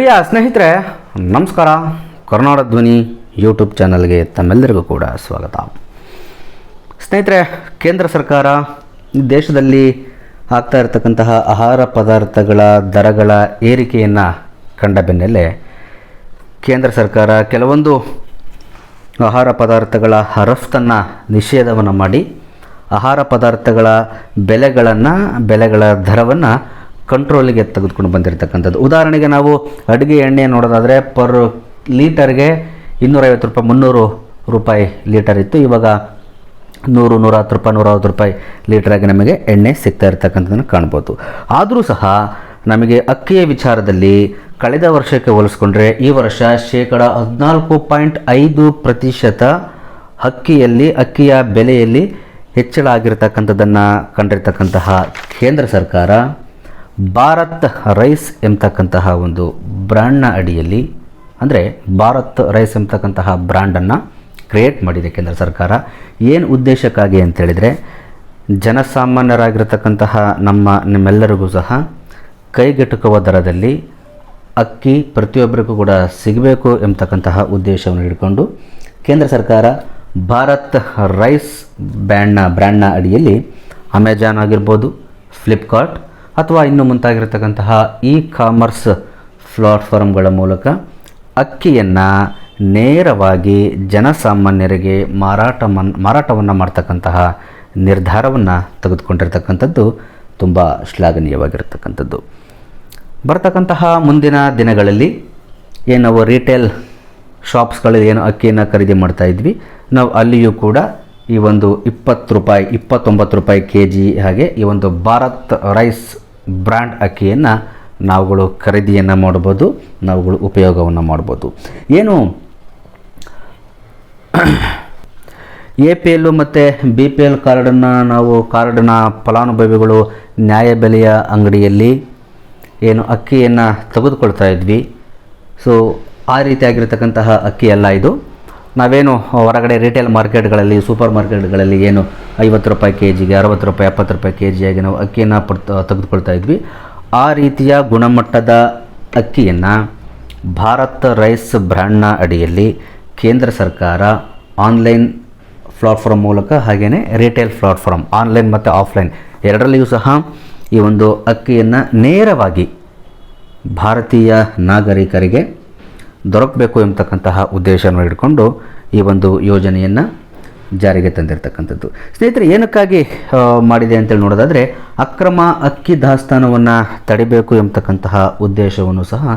ಪ್ರಿಯ ಸ್ನೇಹಿತರೆ, ನಮಸ್ಕಾರ. ಕರ್ನಾಟಕ ಧ್ವನಿ ಯೂಟ್ಯೂಬ್ ಚಾನಲ್ಗೆ ತಮ್ಮೆಲ್ಲರಿಗೂ ಕೂಡ ಸ್ವಾಗತ. ಸ್ನೇಹಿತರೆ, ಕೇಂದ್ರ ಸರ್ಕಾರ ದೇಶದಲ್ಲಿ ಆಗ್ತಾ ಇರತಕ್ಕಂತಹ ಆಹಾರ ಪದಾರ್ಥಗಳ ದರಗಳ ಏರಿಕೆಯನ್ನು ಕಂಡ ಬೆನ್ನಲ್ಲೇ ಕೇಂದ್ರ ಸರ್ಕಾರ ಕೆಲವೊಂದು ಆಹಾರ ಪದಾರ್ಥಗಳ ರಫ್ತನ್ನು ನಿಷೇಧವನ್ನು ಮಾಡಿ, ಆಹಾರ ಪದಾರ್ಥಗಳ ಬೆಲೆಗಳನ್ನು, ಬೆಲೆಗಳ ದರವನ್ನು ಕಂಟ್ರೋಲಿಗೆ ತೆಗೆದುಕೊಂಡು ಬಂದಿರತಕ್ಕಂಥದ್ದು. ಉದಾಹರಣೆಗೆ ನಾವು ಅಡುಗೆ ಎಣ್ಣೆ ನೋಡೋದಾದರೆ ಪರ್ ಲೀಟರ್ಗೆ ಇನ್ನೂರೈವತ್ತು ರೂಪಾಯಿ, ಮುನ್ನೂರು ರೂಪಾಯಿ ಲೀಟರ್ ಇತ್ತು. ಇವಾಗ ನೂರು ನೂರ ಹತ್ತು ರೂಪಾಯಿ ನೂರ ಐವತ್ತು ರೂಪಾಯಿ ಲೀಟ್ರಾಗಿ ನಮಗೆ ಎಣ್ಣೆ ಸಿಗ್ತಾ ಇರ್ತಕ್ಕಂಥದ್ದನ್ನು ಕಾಣ್ಬೋದು. ಆದರೂ ಸಹ ನಮಗೆ ಅಕ್ಕಿಯ ವಿಚಾರದಲ್ಲಿ ಕಳೆದ ವರ್ಷಕ್ಕೆ ಹೋಲಿಸ್ಕೊಂಡ್ರೆ ಈ ವರ್ಷ ಶೇಕಡ ಹದಿನಾಲ್ಕು ಪಾಯಿಂಟ್ ಐದು ಪ್ರತಿಶತ ಅಕ್ಕಿಯಲ್ಲಿ, ಅಕ್ಕಿಯ ಬೆಲೆಯಲ್ಲಿ ಹೆಚ್ಚಳ ಆಗಿರತಕ್ಕಂಥದ್ದನ್ನು ಕಂಡಿರ್ತಕ್ಕಂತಹ ಕೇಂದ್ರ ಸರ್ಕಾರ ಭಾರತ್ ರೈಸ್ ಎಂಬತಕ್ಕಂತಹ ಒಂದು ಬ್ರ್ಯಾಂಡ್ನ ಅಡಿಯಲ್ಲಿ, ಅಂದರೆ ಭಾರತ್ ರೈಸ್ ಎಂಬತಕ್ಕಂತಹ ಬ್ರ್ಯಾಂಡನ್ನು ಕ್ರಿಯೇಟ್ ಮಾಡಿದೆ ಕೇಂದ್ರ ಸರ್ಕಾರ. ಏನು ಉದ್ದೇಶಕ್ಕಾಗಿ ಅಂತೇಳಿದರೆ ಜನಸಾಮಾನ್ಯರಾಗಿರ್ತಕ್ಕಂತಹ ನಮ್ಮ ನಿಮ್ಮೆಲ್ಲರಿಗೂ ಸಹ ಕೈಗೆಟುಕುವ ದರದಲ್ಲಿ ಅಕ್ಕಿ ಪ್ರತಿಯೊಬ್ಬರಿಗೂ ಕೂಡ ಸಿಗಬೇಕು ಎಂಬತಕ್ಕಂತಹ ಉದ್ದೇಶವನ್ನು ಹಿಡ್ಕೊಂಡು, ಕೇಂದ್ರ ಸರ್ಕಾರ ಭಾರತ್ ರೈಸ್ ಬ್ಯಾಂಡ್ನ ಬ್ರ್ಯಾಂಡ್ನ ಅಡಿಯಲ್ಲಿ ಅಮೆಜಾನ್ ಆಗಿರ್ಬೋದು ಫ್ಲಿಪ್ಕಾರ್ಟ್ ಅಥವಾ ಇನ್ನು ಮುಂತಾಗಿರತಕ್ಕಂತಹ ಇ ಕಾಮರ್ಸ್ ಪ್ಲಾಟ್ಫಾರ್ಮ್ಗಳ ಮೂಲಕ ಅಕ್ಕಿಯನ್ನು ನೇರವಾಗಿ ಜನಸಾಮಾನ್ಯರಿಗೆ ಮಾರಾಟ ಮನ್, ಮಾರಾಟವನ್ನು ಮಾಡ್ತಕ್ಕಂತಹ ನಿರ್ಧಾರವನ್ನು ತೆಗೆದುಕೊಂಡಿರ್ತಕ್ಕಂಥದ್ದು ತುಂಬ ಶ್ಲಾಘನೀಯವಾಗಿರ್ತಕ್ಕಂಥದ್ದು. ಬರ್ತಕ್ಕಂತಹ ಮುಂದಿನ ದಿನಗಳಲ್ಲಿ ಏನು ನಾವು ರಿಟೇಲ್ ಶಾಪ್ಸ್ಗಳಲ್ಲಿ ಏನು ಅಕ್ಕಿಯನ್ನು ಖರೀದಿ ಮಾಡ್ತಾ ಇದ್ವಿ. ನಾವು ಅಲ್ಲಿಯೂ ಕೂಡ ಈ ಒಂದು ಇಪ್ಪತ್ತು ರೂಪಾಯಿ, ಇಪ್ಪತ್ತೊಂಬತ್ತು ರೂಪಾಯಿ ಕೆ ಜಿ ಹಾಗೆ ಈ ಒಂದು ಭಾರತ್ ರೈಸ್ ಬ್ರ್ಯಾಂಡ್ ಅಕ್ಕಿಯನ್ನು ನಾವುಗಳು ಖರೀದಿಯನ್ನು ಮಾಡ್ಬೋದು, ನಾವುಗಳು ಉಪಯೋಗವನ್ನು ಮಾಡ್ಬೋದು. ಏನು? ಎ ಪಿ ಎಲ್ಲು ಮತ್ತು ಬಿ ಪಿ ಎಲ್ ಕಾರ್ಡನ್ನು ನಾವು ಕಾರ್ಡ್ನ ಫಲಾನುಭವಿಗಳು ನ್ಯಾಯಬೆಲೆಯ ಅಂಗಡಿಯಲ್ಲಿ ಏನು ಅಕ್ಕಿಯನ್ನು ತೆಗೆದುಕೊಳ್ತಾ ಇದ್ವಿ. ಸೊ ಆ ರೀತಿಯಾಗಿರ್ತಕ್ಕಂತಹ ಅಕ್ಕಿ ಅಲ್ಲ ಇದು. ನಾವೇನು ಹೊರಗಡೆ ರಿಟೇಲ್ ಮಾರ್ಕೆಟ್ಗಳಲ್ಲಿ ಸೂಪರ್ ಮಾರ್ಕೆಟ್ಗಳಲ್ಲಿ ಏನು ಐವತ್ತು ರೂಪಾಯಿ ಕೆ ಜಿಗೆ ಅರವತ್ತು ರೂಪಾಯಿ, ಎಪ್ಪತ್ತು ರೂಪಾಯಿ ಕೆ ಜಿಯಾಗಿ ನಾವು ಅಕ್ಕಿಯನ್ನು ಪಡ್, ತೆಗೆದುಕೊಳ್ತಾ ಇದ್ವಿ. ಆ ರೀತಿಯ ಗುಣಮಟ್ಟದ ಅಕ್ಕಿಯನ್ನು ಭಾರತ್ ರೈಸ್ ಬ್ರ್ಯಾಂಡ್ನ ಅಡಿಯಲ್ಲಿ ಕೇಂದ್ರ ಸರ್ಕಾರ ಆನ್ಲೈನ್ ಪ್ಲಾಟ್ಫಾರ್ಮ್ ಮೂಲಕ ಹಾಗೆಯೇ ರಿಟೇಲ್ ಪ್ಲಾಟ್ಫಾರ್ಮ್ ಆನ್ಲೈನ್ ಮತ್ತು ಆಫ್ಲೈನ್ ಎರಡರಲ್ಲಿಯೂ ಸಹ ಈ ಒಂದು ಅಕ್ಕಿಯನ್ನು ನೇರವಾಗಿ ಭಾರತೀಯ ನಾಗರಿಕರಿಗೆ ದೊರಕಬೇಕು ಎಂಬತಕ್ಕಂತಹ ಉದ್ದೇಶವನ್ನು ಇಟ್ಕೊಂಡು ಈ ಒಂದು ಯೋಜನೆಯನ್ನು ಜಾರಿಗೆ ತಂದಿರತಕ್ಕಂಥದ್ದು. ಸ್ನೇಹಿತರೆ, ಏನಕ್ಕಾಗಿ ಮಾಡಿದೆ ಅಂತೇಳಿ ನೋಡೋದಾದರೆ ಅಕ್ರಮ ಅಕ್ಕಿ ದಾಸ್ತಾನವನ್ನು ತಡಿಬೇಕು ಎಂಬತಕ್ಕಂತಹ ಉದ್ದೇಶವನ್ನು ಸಹ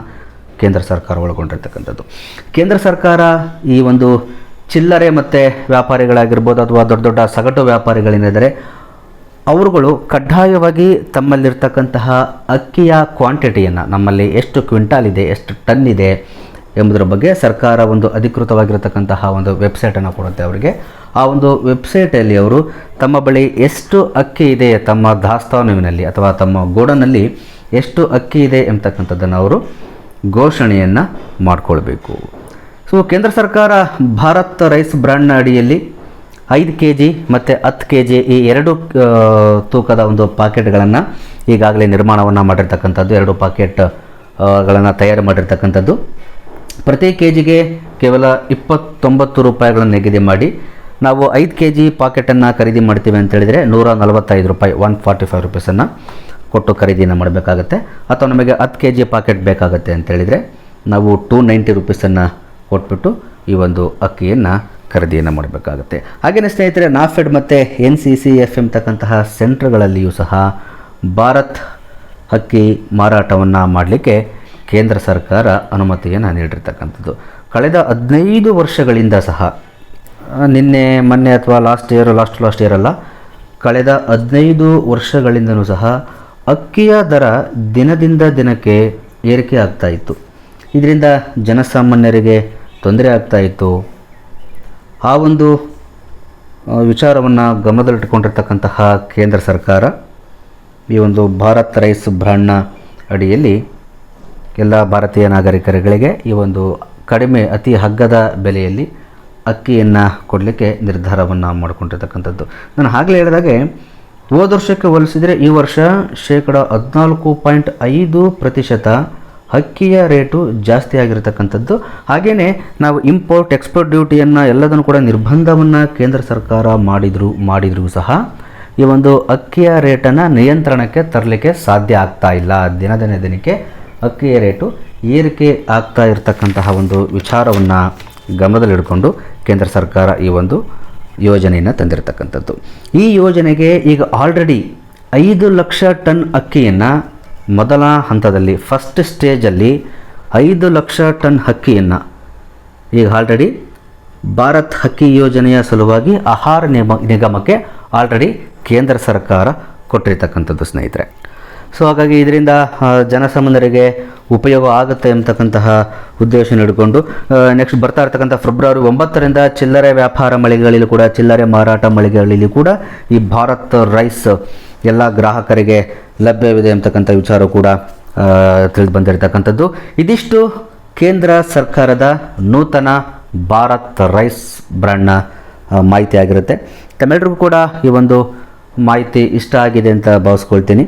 ಕೇಂದ್ರ ಸರ್ಕಾರ ಒಳಗೊಂಡಿರ್ತಕ್ಕಂಥದ್ದು. ಕೇಂದ್ರ ಸರ್ಕಾರ ಈ ಒಂದು ಚಿಲ್ಲರೆ ಮತ್ತು ವ್ಯಾಪಾರಿಗಳಾಗಿರ್ಬೋದು ಅಥವಾ ದೊಡ್ಡ ದೊಡ್ಡ ಸಗಟು ವ್ಯಾಪಾರಿಗಳೇನಿದ್ದಾರೆ, ಅವರುಗಳು ಕಡ್ಡಾಯವಾಗಿ ತಮ್ಮಲ್ಲಿರ್ತಕ್ಕಂತಹ ಅಕ್ಕಿಯ ಕ್ವಾಂಟಿಟಿಯನ್ನು ನಮ್ಮಲ್ಲಿ ಎಷ್ಟು ಕ್ವಿಂಟಾಲ್ ಇದೆ, ಎಷ್ಟು ಟನ್ ಇದೆ ಎಂಬುದರ ಬಗ್ಗೆ ಸರ್ಕಾರ ಒಂದು ಅಧಿಕೃತವಾಗಿರತಕ್ಕಂತಹ ಒಂದು ವೆಬ್ಸೈಟನ್ನು ಕೊಡುತ್ತೆ ಅವರಿಗೆ. ಆ ಒಂದು ವೆಬ್ಸೈಟಲ್ಲಿ ಅವರು ತಮ್ಮ ಬಳಿ ಎಷ್ಟು ಅಕ್ಕಿ ಇದೆ ತಮ್ಮ ದಾಸ್ತಾನುವಿನಲ್ಲಿ ಅಥವಾ ತಮ್ಮ ಗೋಡನಲ್ಲಿ ಎಷ್ಟು ಅಕ್ಕಿ ಇದೆ ಎಂಬತಕ್ಕಂಥದ್ದನ್ನು ಅವರು ಘೋಷಣೆಯನ್ನು ಮಾಡಿಕೊಳ್ಬೇಕು. ಸೊ ಕೇಂದ್ರ ಸರ್ಕಾರ ಭಾರತ್ ರೈಸ್ ಬ್ರ್ಯಾಂಡ್ನ ಅಡಿಯಲ್ಲಿ ಐದು ಕೆ ಜಿ ಮತ್ತು ಹತ್ತು ಕೆ ಜಿ ಈ ಎರಡು ತೂಕದ ಒಂದು ಪಾಕೆಟ್ಗಳನ್ನು ಈಗಾಗಲೇ ನಿರ್ಮಾಣವನ್ನು ಮಾಡಿರ್ತಕ್ಕಂಥದ್ದು, ಎರಡು ಪಾಕೆಟ್ಗಳನ್ನು ತಯಾರು ಮಾಡಿರ್ತಕ್ಕಂಥದ್ದು. ಪ್ರತಿ ಕೆ ಜಿಗೆ ಕೇವಲ ಇಪ್ಪತ್ತೊಂಬತ್ತು ರೂಪಾಯಿಗಳನ್ನು ನಿಗದಿ ಮಾಡಿ, ನಾವು ಐದು ಕೆ ಜಿ ಪಾಕೆಟನ್ನು ಖರೀದಿ ಮಾಡ್ತೀವಿ ಅಂತ ಹೇಳಿದರೆ ನೂರ ನಲವತ್ತೈದು ರೂಪಾಯಿ ಒನ್ ಫಾರ್ಟಿ ಫೈವ್ ರುಪೀಸನ್ನು ಕೊಟ್ಟು ಖರೀದಿಯನ್ನು ಮಾಡಬೇಕಾಗತ್ತೆ. ಅಥವಾ ನಮಗೆ ಹತ್ತು ಕೆ ಜಿ ಪಾಕೆಟ್ ಬೇಕಾಗುತ್ತೆ ಅಂತ ಹೇಳಿದರೆ, ನಾವು ಟೂ ನೈಂಟಿ ರುಪೀಸನ್ನು ಕೊಟ್ಬಿಟ್ಟು ಈ ಒಂದು ಅಕ್ಕಿಯನ್ನು ಖರೀದಿಯನ್ನು ಮಾಡಬೇಕಾಗುತ್ತೆ. ಹಾಗೆಯೇ ಸ್ನೇಹಿತರೆ, ನಾಫೆಡ್ ಮತ್ತು ಎನ್ ಸಿ ಸಿ ಎಫ್ ಎಂಬತಕ್ಕಂತಹ ಸೆಂಟ್ರ್ಗಳಲ್ಲಿಯೂ ಸಹ ಭಾರತ್ ಅಕ್ಕಿ ಮಾರಾಟವನ್ನು ಮಾಡಲಿಕ್ಕೆ ಕೇಂದ್ರ ಸರ್ಕಾರ ಅನುಮತಿಯನ್ನು ನೀಡಿರ್ತಕ್ಕಂಥದ್ದು. ಕಳೆದ ಹದಿನೈದು ವರ್ಷಗಳಿಂದ ಸಹ ನಿನ್ನೆ, ಮೊನ್ನೆ ಅಥವಾ last year last last year ಅಲ್ಲ, ಕಳೆದ ಹದಿನೈದು ವರ್ಷಗಳಿಂದನೂ ಸಹ ಅಕ್ಕಿಯ ದರ ದಿನದಿಂದ ದಿನಕ್ಕೆ ಏರಿಕೆ ಆಗ್ತಾ ಇತ್ತು. ಇದರಿಂದ ಜನಸಾಮಾನ್ಯರಿಗೆ ತೊಂದರೆ ಆಗ್ತಾ ಇತ್ತು. ಆ ಒಂದು ವಿಚಾರವನ್ನು ಗಮನದಲ್ಲಿಟ್ಟುಕೊಂಡಿರ್ತಕ್ಕಂತಹ ಕೇಂದ್ರ ಸರ್ಕಾರ ಈ ಒಂದು ಭಾರತ್ ರೈಸ್ ಬ್ರ್ಯಾಂಡ್ನ ಅಡಿಯಲ್ಲಿ ಎಲ್ಲ ಭಾರತೀಯ ನಾಗರಿಕರುಗಳಿಗೆ ಈ ಒಂದು ಕಡಿಮೆ ಅತಿ ಹಗ್ಗದ ಬೆಲೆಯಲ್ಲಿ ಅಕ್ಕಿಯನ್ನು ಕೊಡಲಿಕ್ಕೆ ನಿರ್ಧಾರವನ್ನು ಮಾಡಿಕೊಂಡಿರ್ತಕ್ಕಂಥದ್ದು. ನಾನು ಆಗಲೇ ಹೇಳಿದಾಗೆ, ಹೋದ ವರ್ಷಕ್ಕೆ ಹೋಲಿಸಿದರೆ ಈ ವರ್ಷ ಶೇಕಡ ಹದಿನಾಲ್ಕು ಪಾಯಿಂಟ್ ಐದು ಪ್ರತಿಶತ ಅಕ್ಕಿಯ ರೇಟು ಜಾಸ್ತಿ ಆಗಿರತಕ್ಕಂಥದ್ದು. ಹಾಗೆಯೇ ನಾವು ಇಂಪೋರ್ಟ್ ಎಕ್ಸ್ಪೋರ್ಟ್ ಡ್ಯೂಟಿಯನ್ನು ಎಲ್ಲದನ್ನು ಕೂಡ ನಿರ್ಬಂಧವನ್ನು ಕೇಂದ್ರ ಸರ್ಕಾರ ಮಾಡಿದ್ರು, ಮಾಡಿದರೂ ಸಹ ಈ ಒಂದು ಅಕ್ಕಿಯ ರೇಟನ್ನು ನಿಯಂತ್ರಣಕ್ಕೆ ತರಲಿಕ್ಕೆ ಸಾಧ್ಯ ಆಗ್ತಾ ಇಲ್ಲ ದಿನದಿನ ದಿನಕ್ಕೆ. ಅಕ್ಕಿಯ ರೇಟು ಏರಿಕೆ ಆಗ್ತಾ ಇರತಕ್ಕಂತಹ ಒಂದು ವಿಚಾರವನ್ನು ಗಮನದಲ್ಲಿಡ್ಕೊಂಡು ಕೇಂದ್ರ ಸರ್ಕಾರ ಈ ಒಂದು ಯೋಜನೆಯನ್ನು ತಂದಿರತಕ್ಕಂಥದ್ದು. ಈ ಯೋಜನೆಗೆ ಈಗ ಆಲ್ರೆಡಿ ಐದು ಲಕ್ಷ ಟನ್ ಅಕ್ಕಿಯನ್ನು ಮೊದಲ ಹಂತದಲ್ಲಿ ಫಸ್ಟ್ ಸ್ಟೇಜಲ್ಲಿ ಐದು ಲಕ್ಷ ಟನ್ ಅಕ್ಕಿಯನ್ನು ಈಗ ಆಲ್ರೆಡಿ ಭಾರತ್ ಹಕ್ಕಿ ಯೋಜನೆಯ ಸಲುವಾಗಿ ಆಹಾರ ನಿಗಮಕ್ಕೆ ಆಲ್ರೆಡಿ ಕೇಂದ್ರ ಸರ್ಕಾರ ಕೊಟ್ಟಿರ್ತಕ್ಕಂಥದ್ದು ಸ್ನೇಹಿತರೆ. ಸೊ ಹಾಗಾಗಿ ಇದರಿಂದ ಜನಸಾಮಾನ್ಯರಿಗೆ ಉಪಯೋಗ ಆಗುತ್ತೆ ಅಂತಕ್ಕಂತಹ ಉದ್ದೇಶ ನೀಡಿಕೊಂಡು ನೆಕ್ಸ್ಟ್ ಬರ್ತಾ ಇರ್ತಕ್ಕಂಥ ಫೆಬ್ರವರಿ ಒಂಬತ್ತರಿಂದ ಚಿಲ್ಲರೆ ವ್ಯಾಪಾರ ಮಳಿಗೆಗಳಲ್ಲಿ ಕೂಡ, ಚಿಲ್ಲರೆ ಮಾರಾಟ ಮಳಿಗೆಗಳಲ್ಲಿ ಕೂಡ ಈ ಭಾರತ್ ರೈಸ್ ಎಲ್ಲ ಗ್ರಾಹಕರಿಗೆ ಲಭ್ಯವಿದೆ ಅಂತಕ್ಕಂಥ ವಿಚಾರ ಕೂಡ ತಿಳಿದು ಬಂದಿರತಕ್ಕಂಥದ್ದು ಇದಿಷ್ಟು ಕೇಂದ್ರ ಸರ್ಕಾರದ ನೂತನ ಭಾರತ್ ರೈಸ್ ಬ್ರ್ಯಾಂಡ್ನ ಮಾಹಿತಿ ಆಗಿರುತ್ತೆ ತಮ್ಮೆಲ್ಲರಿಗೂ ಕೂಡ ಈ ಒಂದು ಮಾಹಿತಿ ಇಷ್ಟ ಆಗಿದೆ ಅಂತ ಭಾವಿಸ್ಕೊಳ್ತೀನಿ.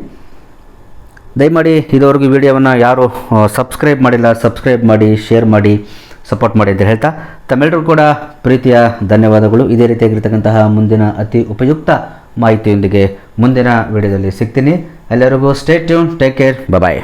ದಯಮಾಡಿ ಇದುವರೆಗೂ ವಿಡಿಯೋವನ್ನು ಯಾರು ಸಬ್ಸ್ಕ್ರೈಬ್ ಮಾಡಿಲ್ಲ ಸಬ್ಸ್ಕ್ರೈಬ್ ಮಾಡಿ ಶೇರ್ ಮಾಡಿ ಸಪೋರ್ಟ್ ಮಾಡಿ ಅಂತ ಹೇಳ್ತಾ ತಮ್ಮೆಲ್ಲರೂ ಕೂಡ ಪ್ರೀತಿಯ ಧನ್ಯವಾದಗಳು. ಇದೇ ರೀತಿಯಾಗಿರ್ತಕ್ಕಂತಹ ಮುಂದಿನ ಅತಿ ಉಪಯುಕ್ತ ಮಾಹಿತಿಯೊಂದಿಗೆ ಮುಂದಿನ ವಿಡಿಯೋದಲ್ಲಿ ಸಿಗ್ತೀನಿ. ಎಲ್ಲರಿಗೂ stay tune take care bye